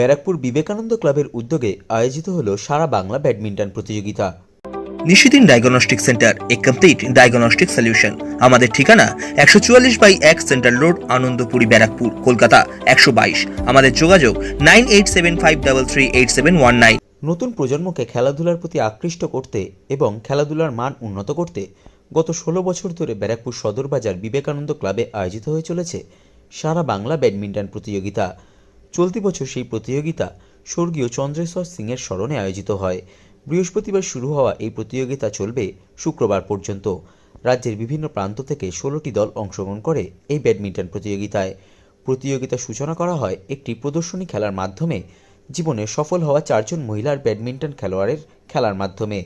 ব্যারাকপুর বিবেকানন্দ ক্লাবের উদ্যোগে আয়োজিত হল সারা বাংলা ব্যাডমিন্টন প্রতিযোগিতা। নিশিদিন ডায়াগনস্টিক সেন্টার এ কমপ্লিট ডায়াগনস্টিক সলিউশন আমাদের ঠিকানা একশো চুয়াল্লিশ বাই এক সেন্ট্রাল রোড আনন্দপুরি ব্যারাকপুর কলকাতা একশো বাইশ। আমাদের যোগাযোগ nine eight seven five double three eight seven one nine. নতুন প্রজন্মকে খেলাধুলার প্রতি আকৃষ্ট করতে এবং খেলাধুলার মান উন্নত করতে গত ষোলো বছর ধরে ব্যারাকপুর সদর বাজার বিবেকানন্দ ক্লাবে আয়োজিত হয়ে চলেছে সারা বাংলা ব্যাডমিন্টন প্রতিযোগিতা। চলতি বছর সেই প্রতিযোগিতা স্বর্গীয় চন্দ্রেশ্বর সিংয়ের স্মরণে আয়োজিত হয়। বৃহস্পতিবার শুরু হওয়া এই প্রতিযোগিতা চলবে শুক্রবার পর্যন্ত। রাজ্যের বিভিন্ন প্রান্ত থেকে ষোলোটি দল অংশগ্রহণ করে এই ব্যাডমিন্টন প্রতিযোগিতায়। প্রতিযোগিতা সূচনা করা হয় একটি প্রদর্শনী খেলার মাধ্যমে। জীবনে সফল হওয়া চারজন মহিলার ব্যাডমিন্টন খেলোয়াড়ের খেলার মাধ্যমে।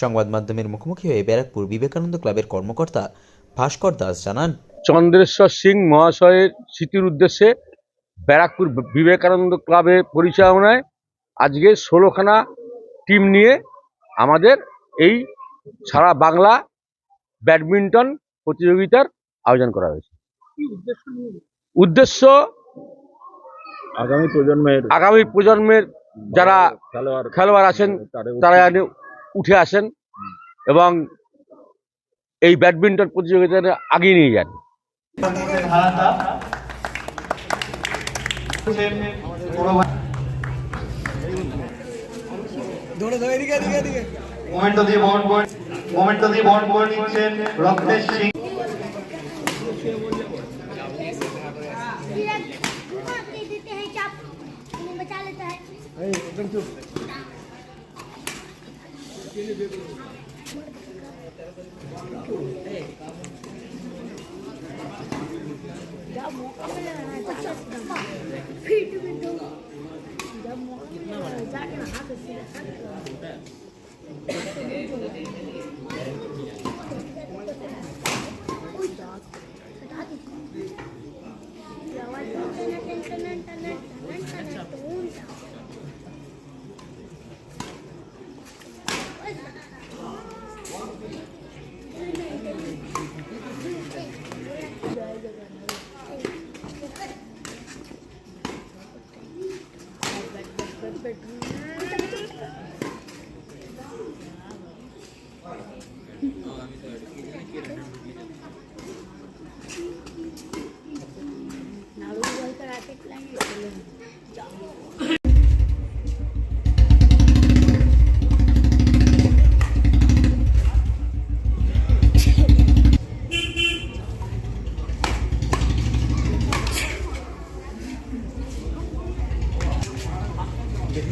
সংবাদ মাধ্যমের মুখোমুখি হয়ে ব্যারাকপুর বিবেকানন্দ ক্লাবের কর্মকর্তা ভাস্কর দাস জানান, চন্দ্রেশ্বর সিং মহাশয়ের স্মৃতির উদ্দেশ্যে ব্যারাকপুর বিবেকানন্দ ক্লাবের পরিচালনায় আজকে ষোলোখানা টিম নিয়ে আমাদের এই সারা বাংলা ব্যাডমিন্টন প্রতিযোগিতার আয়োজন করা হয়েছে। উদ্দেশ্য আগামী প্রজন্মের আগামী প্রজন্মের যারা খেলোয়াড় খেলোয়াড় আছেন তারা উঠে আসেন এবং এই ব্যাডমিন্টন প্রতিযোগিতাটা আগিয়ে নিয়ে যান। মোমেন্ট দিয়ে বহন করে মোমেন্ট দিয়ে বহন করে নিচ্ছেন রক্তেশ সিং भाग देते हैं चाप उन्हें बचा Thank you.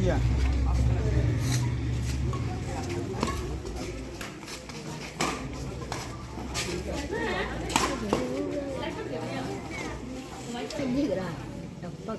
Yeah.